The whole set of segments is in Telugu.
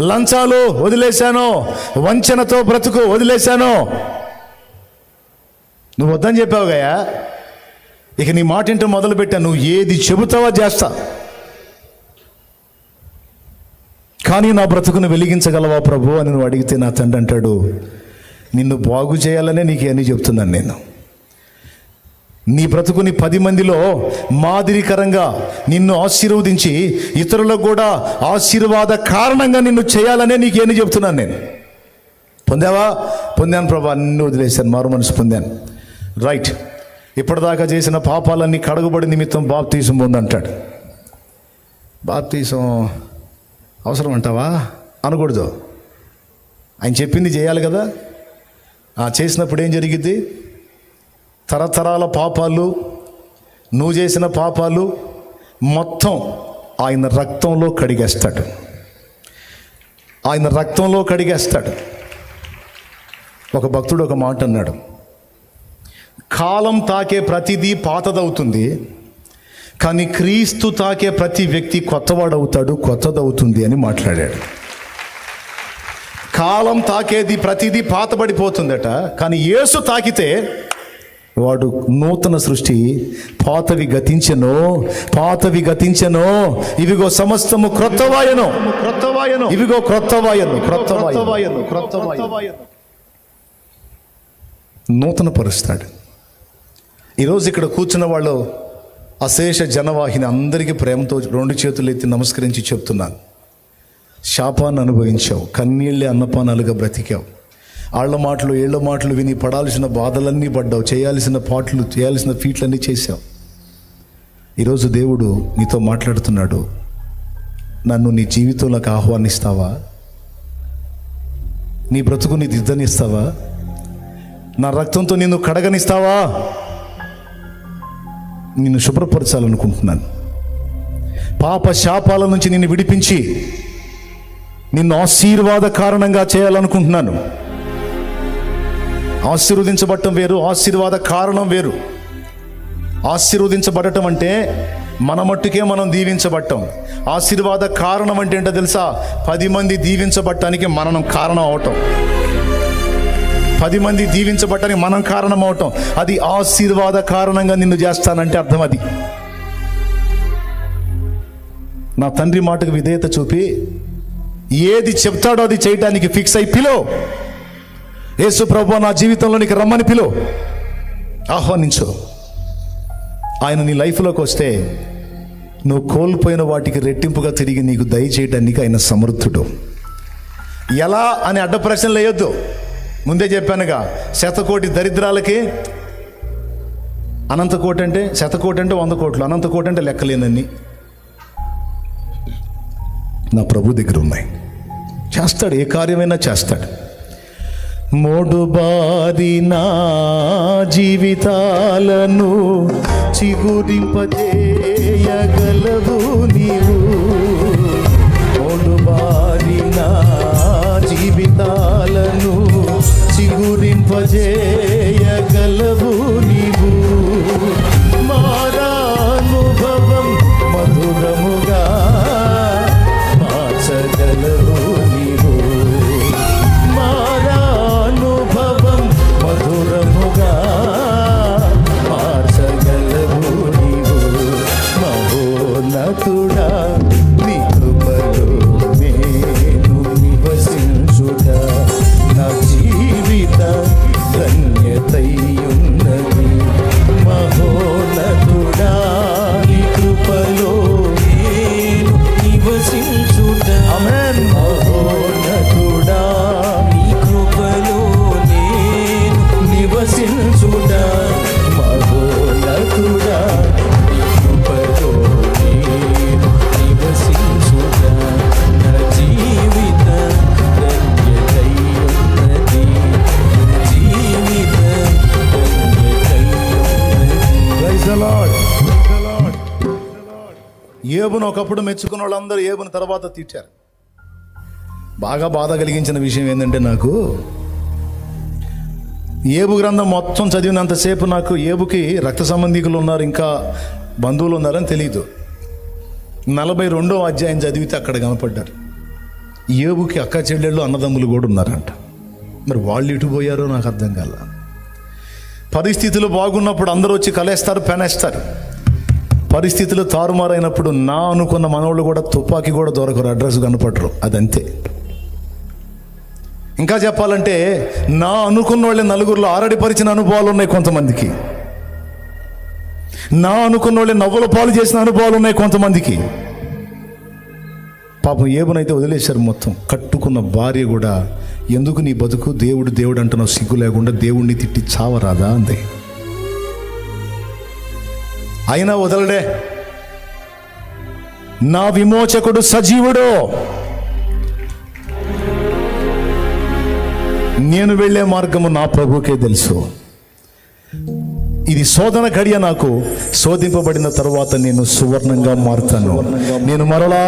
లంచాలు వదిలేశాను వంచనతో బ్రతుకు వదిలేశాను. నువ్వు వద్దని చెప్పావు గయా ఇక నీ మాట ఇంటూ మొదలు పెట్టా నువ్వు ఏది చెబుతావో చేస్తా. కానీ నా బ్రతుకును వెలిగించగలవా ప్రభు అని నువ్వు అడిగితే నా తండ్రి అంటాడు నిన్ను బాగు చేయాలనే నీకు అని చెప్తున్నాను నేను. నీ బ్రతుకుని పది మందిలో మాదిరికరంగా నిన్ను ఆశీర్వదించి ఇతరులకు కూడా ఆశీర్వాద కారణంగా నిన్ను చేయాలనే నీకు చెప్తున్నాను నేను? పొందావా? పొందాను ప్రభా నిన్ను వదిలేశాను మారు మనసు పొందాను. రైట్ ఇప్పటిదాకా చేసిన పాపాలన్నీ కడగబడి నిమిత్తం బాప్తీసం పొందంటాడు. బాప్తీసం అవసరం అంటావా? అనకూడదు. ఆయన చెప్పింది చేయాలి కదా? ఆ చేసినప్పుడు ఏం జరిగిద్ది? తరతరాల పాపాలు నువ్వు చేసిన పాపాలు మొత్తం ఆయన రక్తంలో కడిగేస్తాడు. ఆయన రక్తంలో కడిగేస్తాడు. ఒక భక్తుడు ఒక మాట అన్నాడు. కాలం తాకే ప్రతిదీ పాతదవుతుంది కానీ క్రీస్తు తాకే ప్రతి వ్యక్తి కొత్తవాడవుతాడు కొత్తదవుతుంది అని మాట్లాడాడు. కాలం తాకేది ప్రతిదీ పాతబడిపోతుందట కానీ యేసు తాకితే వాడు నూతన సృష్టి పాతవి గతించెను పాతవి గతించెను. ఇవిగో సమస్తము క్రొత్తవాయను. క్రొత్తవాయను. ఇవిగో క్రొత్తవాయను క్రొత్తవాయను. క్రొత్తవాయను నూతన పరుస్తాడు ఈరోజు ఇక్కడ కూర్చున్న వాళ్ళు అశేష జనవాహిని అందరికీ ప్రేమతో రెండు చేతులు ఎత్తి నమస్కరించి చెప్తున్నాను. శాపాన్ని అనుభవించావు కన్నీళ్ళే అన్నపానాలుగా బ్రతికావు. ఆళ్ళ మాటలు ఏళ్ళ మాటలు విని పడాల్సిన బాధలన్నీ పడ్డావు చేయాల్సిన పాటలు చేయాల్సిన ఫీట్లన్నీ చేశావు. ఈరోజు దేవుడు నీతో మాట్లాడుతున్నాడు. నన్ను నీ జీవితంలోకి ఆహ్వానిస్తావా? నీ బ్రతుకు నీ దిద్దనిస్తావా? నా రక్తంతో నిన్ను కడగనిస్తావా? నిన్ను శుభ్రపరచాలనుకుంటున్నాను. పాప శాపాల నుంచి నిన్ను విడిపించి నిన్ను ఆశీర్వాద కారణంగా చేయాలనుకుంటున్నాను. ఆశీర్వదించబడటం వేరు ఆశీర్వాద కారణం వేరు. ఆశీర్వదించబడటం అంటే మన మట్టుకే మనం దీవించబట్టం ఆశీర్వాద కారణం అంటే ఏంటో తెలుసా? పది మంది దీవించబడటానికి మనం కారణం అవటం పది మంది దీవించబడటానికి మనం కారణం అవటం అది ఆశీర్వాద కారణంగా నిన్ను చేస్తానంటే అర్థం అది. నా తండ్రి మాటకు విధేయత చూపి ఏది చెప్తాడో అది చేయటానికి ఫిక్స్ అయి పిలో యేసు ప్రభు నా జీవితంలోనికి రమ్మని పిలు. ఆహ్వానించు. ఆయన నీ లైఫ్లోకి వస్తే నువ్వు కోల్పోయిన వాటికి రెట్టింపుగా తిరిగి నీకు దయచేయడానికి ఆయన సమర్థుడు. ఎలా అని అడ్డ ప్రశ్నలు వేయొద్దు. ముందే చెప్పానుగా శతకోటి దరిద్రాలకి అనంతకోటి అంటే శతకోటి అంటే వంద కోట్లు అనంతకోటి అంటే లెక్కలేనన్ని నా ప్రభు దగ్గర ఉన్నాయి. చేస్తాడు ఏ కార్యమైనా చేస్తాడు. మూడు నా జీవితాలను చిగురింపజేయగలవు నీవు. మూడు నా జీవితాలను చిగురింపజేయగలవు ఏబును ఒకప్పుడు మెచ్చుకున్న వాళ్ళందరూ ఏబుని తర్వాత తిట్టారు బాగా బాధ కలిగించిన విషయం ఏంటంటే నాకు ఏబు గ్రంథం మొత్తం చదివినంతసేపు నాకు ఏబుకి రక్త సంబంధికులు ఉన్నారు ఇంకా బంధువులు ఉన్నారని తెలియదు నలభై రెండో అధ్యాయం చదివితే అక్కడ కనపడ్డారు. ఏబుకి అక్క చెల్లెళ్ళు అన్నదమ్ములు కూడా ఉన్నారంట. మరి వాళ్ళు ఇటు పోయారో నాకు అర్థం కాల. పరిస్థితులు బాగున్నప్పుడు అందరూ వచ్చి కలేస్తారు పెనేస్తారు. పరిస్థితులు తారుమారైనప్పుడు నా అనుకున్న మనోళ్ళు కూడా తుపాకీ కూడా దొరకరు అడ్రస్ కనపడరు. అదంతే. ఇంకా చెప్పాలంటే నా అనుకున్న వాళ్ళే నలుగురిలో ఆరడిపరిచిన అనుభవాలు ఉన్నాయి కొంతమందికి. నా అనుకున్న వాళ్ళే నవ్వుల పాలు చేసిన అనుభవాలు ఉన్నాయి కొంతమందికి. పాపం ఏబునైతే వదిలేశారు మొత్తం. కట్టుకున్న భార్య కూడా ఎందుకు నీ బతుకు దేవుడు దేవుడు అంటున్నావు? సిగ్గు లేకుండా దేవుణ్ణి తిట్టి చావరాదా? అంది. అయినా వదలడే. నా విమోచకుడు సజీవుడు. నేను వెళ్ళే మార్గము నా ప్రభుకే తెలుసు. ఇది శోధన గడియ నాకు. శోధింపబడిన తర్వాత నేను సువర్ణంగా మారుతాను. నేను మరలా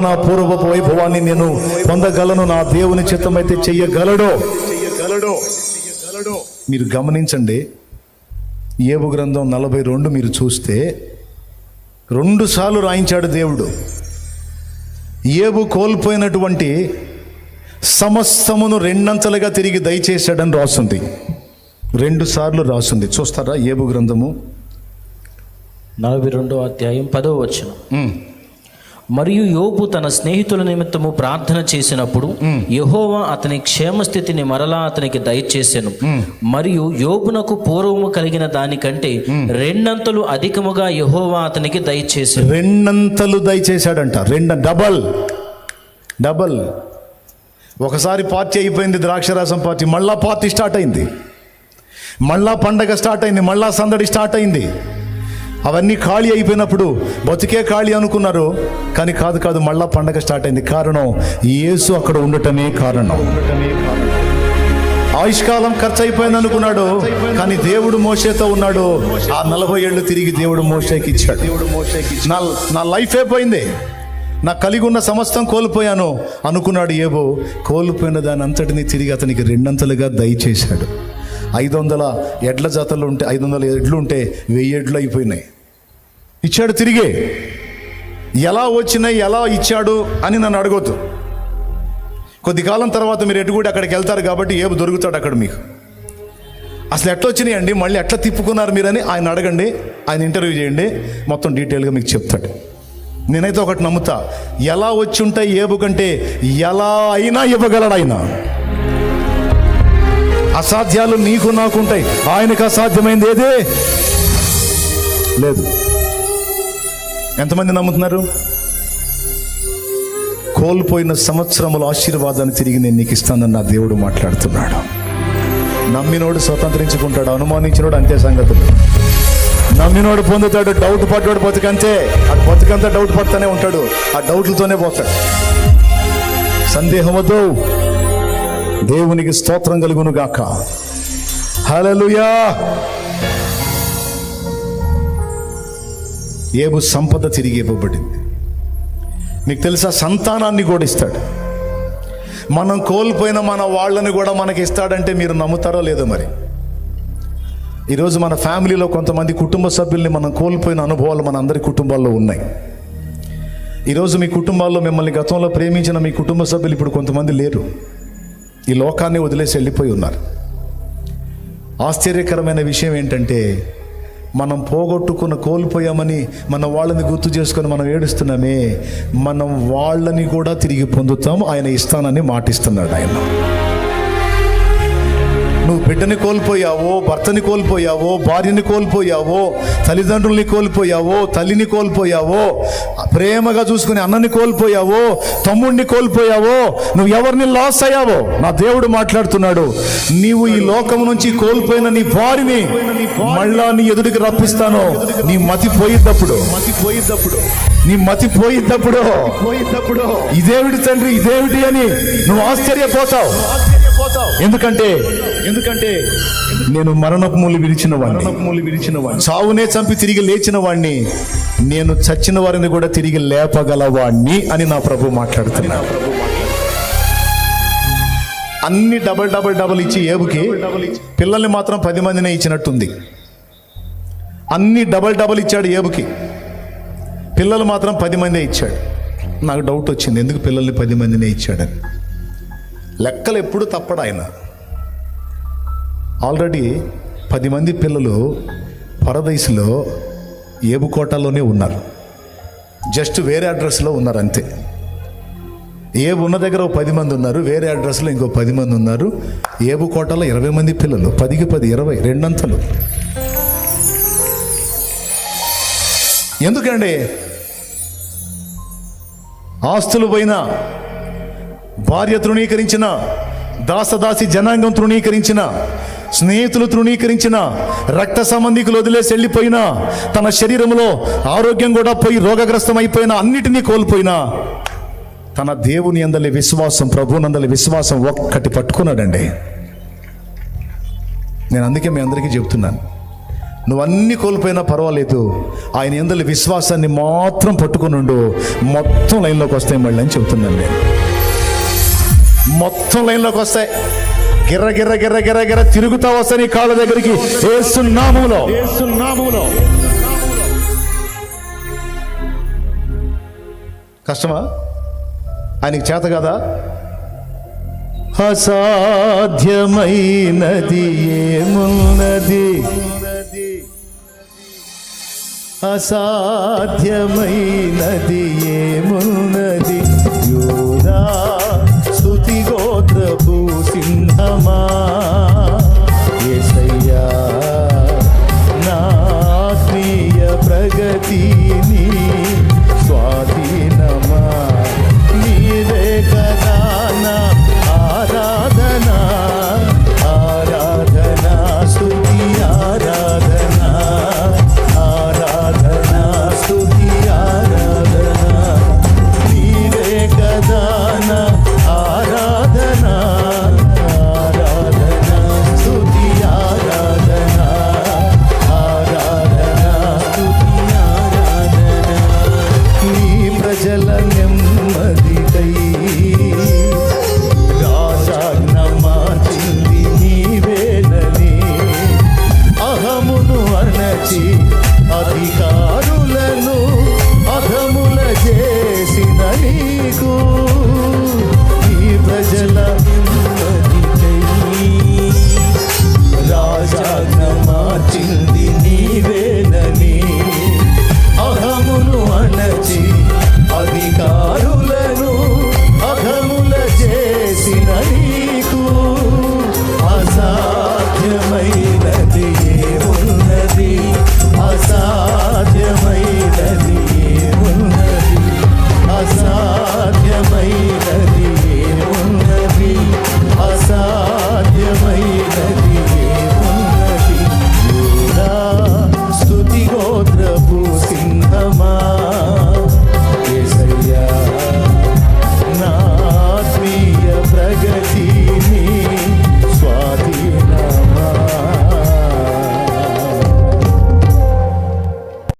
నా పూర్వపు వైభవాన్ని నేను పొందగలను. నా దేవుని చిత్తమైతే చెయ్యగలడో. మీరు గమనించండి ఏబు గ్రంథం నలభై రెండు మీరు చూస్తే రెండు సార్లు రాయించాడు దేవుడు. ఏబు కోల్పోయినటువంటి సమస్తమును రెండంతలుగా తిరిగి దయచేశాడని రాస్తుంది రెండు సార్లు రాస్తుంది చూస్తారా ఏబు గ్రంథము? నలభై రెండో అధ్యాయం పదో ఉమ్, మరియు యోబు తన స్నేహితుల నిమిత్తము ప్రార్థన చేసినప్పుడు యెహోవా అతని క్షేమస్థితిని మరలా అతనికి దయచేసెను. మరియు యోబునకు పూర్వము కలిగిన దానికంటే రెండంతలు అధికముగా యెహోవా అతనికి దయచేసెను. రెండంతలు దయచేశాడంట. రెండు డబల్. డబల్. ఒకసారి పార్టీ అయిపోయింది ద్రాక్షరాసం పార్టీ. మళ్ళా పార్టీ స్టార్ట్ అయింది. మళ్ళా పండగ స్టార్ట్ అయింది మళ్ళా సందడి స్టార్ట్ అయింది. అవన్నీ ఖాళీ అయిపోయినప్పుడు బతికే ఖాళీ అనుకున్నారు. కానీ కాదు కాదు మళ్ళా పండగ స్టార్ట్ అయింది. కారణం యేసు అక్కడ ఉండటమే కారణం. ఆయుష్కాలం ఖర్చు అయిపోయింది అనుకున్నాడు కానీ దేవుడు మోసేతో ఉన్నాడు. ఆ నలభై ఏళ్ళు తిరిగి దేవుడు మోసేకి ఇచ్చాడు. నా నా లైఫ్ అయిపోయింది నా కలిగి ఉన్న సమస్తం కోల్పోయాను. అనుకున్నాడు ఏవో కోల్పోయిన దాని అంతటిని తిరిగి అతనికి రెండంతలుగా దయచేశాడు. ఐదు వందల ఎడ్ల జాతలు ఉంటే ఐదు వందల ఎడ్లు ఉంటే వెయ్యి ఎడ్లు అయిపోయినాయి. ఇచ్చాడు తిరిగే. ఎలా వచ్చినాయి ఎలా ఇచ్చాడు అని నన్ను అడగొద్దు. కొద్ది కాలం తర్వాత మీరు ఎటు కూడా అక్కడికి వెళ్తారు కాబట్టి ఏబు దొరుకుతాడు అక్కడ మీకు. అసలు ఎట్లా వచ్చినాయండి? మళ్ళీ ఎట్లా తిప్పుకున్నారు మీరని ఆయన అడగండి ఆయన ఇంటర్వ్యూ చేయండి మొత్తం డీటెయిల్గా మీకు చెప్తాడు. నేనైతే ఒకటి నమ్ముతా ఎలా వచ్చి ఉంటాయి ఏబు కంటే ఎలా అయినా ఇవ్వగలడు ఆయన. అసాధ్యాలు నీకు నాకుంటాయి. ఆయనకు అసాధ్యమైంది ఏది? లేదు. ఎంతమంది నమ్ముతున్నారు? కోల్పోయిన సంవత్సరముల ఆశీర్వాదాన్ని తిరిగి నేను నీకు ఇస్తానని నా దేవుడు మాట్లాడుతున్నాడు. నమ్మినోడు స్వతంత్రించుకుంటాడు అనుమానించినోడు అంతే సంగతులు నమ్మినోడు పొందుతాడు డౌట్ పడ్డాడు బతుకంతే. ఆ బతుకంతా డౌట్ పడుతూనే ఉంటాడు ఆ డౌట్లతోనే పోతాడు. సందేహం వద్దు. దేవునికి స్తోత్రం కలుగును గాక హలలుయా ఏబు సంపద తిరిగి ఇవ్వబడింది. మీకు తెలుసా సంతానాన్ని కూడా ఇస్తాడు. మనం కోల్పోయిన మన వాళ్ళని కూడా మనకి ఇస్తాడంటే మీరు నమ్ముతారో లేదో మరి. ఈరోజు మన ఫ్యామిలీలో కొంతమంది కుటుంబ సభ్యుల్ని మనం కోల్పోయిన అనుభవాలు మన అందరి కుటుంబాల్లో ఉన్నాయి. ఈరోజు మీ కుటుంబాల్లో మిమ్మల్ని గతంలో ప్రేమించిన మీ కుటుంబ సభ్యులు ఇప్పుడు కొంతమంది లేరు. ఈ లోకాన్ని వదిలేసి వెళ్ళిపోయి ఉన్నారు. ఆశ్చర్యకరమైన విషయం ఏంటంటే మనం పోగొట్టుకున్న కోల్పోయామని మన వాళ్ళని గుర్తు చేసుకొని మనం ఏడుస్తున్నామే మనం వాళ్ళని కూడా తిరిగి పొందుతాం ఆయన ఇస్తానని మాటిస్తున్నాడు ఆయన. నువ్వు బిడ్డని కోల్పోయావో భర్తని కోల్పోయావో భార్యని కోల్పోయావో తల్లిదండ్రుల్ని కోల్పోయావో తల్లిని కోల్పోయావో ప్రేమగా చూసుకుని అన్నని కోల్పోయావో తమ్ముడిని కోల్పోయావో నువ్వు ఎవరిని లాస్ అయ్యావో? నా దేవుడు మాట్లాడుతున్నాడు. నీవు ఈ లోకం నుంచి కోల్పోయిన నీ వారిని మళ్ళా నీ ఎదుటికి రప్పిస్తాను. నీ మతి పోయిద్దప్పుడు. మతి పోయిద్దప్పుడు. నీ మతి పోయిద్దప్పుడు. పోయిద్దప్పుడు ఇదేమిటి తండ్రి ఇదేమిటి అని నువ్వు ఆశ్చర్యపోతావు. ఎందుకంటే ఎందుకంటే నేను మరణపు మూలి విరిచిన వాడిని మూలి విరిచిన వాడిని చావునే చంపి తిరిగి లేచిన వాడిని నేను చచ్చిన వారిని కూడా తిరిగి లేపగలవాణ్ణి అని నా ప్రభు మాట్లాడుతున్నాడు. అన్ని డబల్ డబల్ డబల్ ఇచ్చి ఏబుకి పిల్లల్ని మాత్రం పది మందినే ఇచ్చినట్టుంది. అన్ని డబల్ డబల్ ఇచ్చాడు ఏబుకి. పిల్లలు మాత్రం పది మందే ఇచ్చాడు. నాకు డౌట్ వచ్చింది ఎందుకు పిల్లల్ని పది మందినే ఇచ్చాడని. లెక్కలు ఎప్పుడు తప్పడు ఆయన. ఆల్రెడీ పది మంది పిల్లలు పరదైసులో ఏబుకోటలోనే ఉన్నారు. జస్ట్ వేరే అడ్రస్లో ఉన్నారు అంతే. ఏబు ఉన్న దగ్గర పది మంది ఉన్నారు వేరే అడ్రస్లో ఇంకో పది మంది ఉన్నారు. ఏబు కోటలో ఇరవై మంది పిల్లలు పదికి పది ఇరవై రెండంతలు. ఎందుకండి? ఆస్తులు పోయినా భార్య తృణీకరించిన దాసదాసి జనాంగం తృణీకరించిన స్నేహితులు తృణీకరించిన రక్త సంబంధికులు వదిలేసి వెళ్ళిపోయినా తన శరీరంలో ఆరోగ్యం కూడా పోయి రోగగ్రస్తం అయిపోయిన అన్నిటినీ కోల్పోయినా తన దేవుని అందలి విశ్వాసం ప్రభునందలి విశ్వాసం ఒక్కటి పట్టుకున్నాడండి. నేను అందుకే మీ అందరికీ చెప్తున్నాను. నువ్వు అన్ని కోల్పోయినా పర్వాలేదు. ఆయన ఎందలి విశ్వాసాన్ని మాత్రం పట్టుకునుండు మొత్తం లైన్లోకి వస్తాయి మళ్ళీ అని చెబుతున్నాను నేను. మొత్తం లైన్లోకి వస్తాయి గిర్ర గిర్ర గిర్ర గిర్ర గిర్ర తిరుగుతా వస్తాయి నీ కాళ్ళ దగ్గరికి ఏసునామములో ఏసునామములో కష్టమా? ఆయనకి చేత కదా? అసాధ్యమైనది ఏమున్నది? అసాధ్యమైనది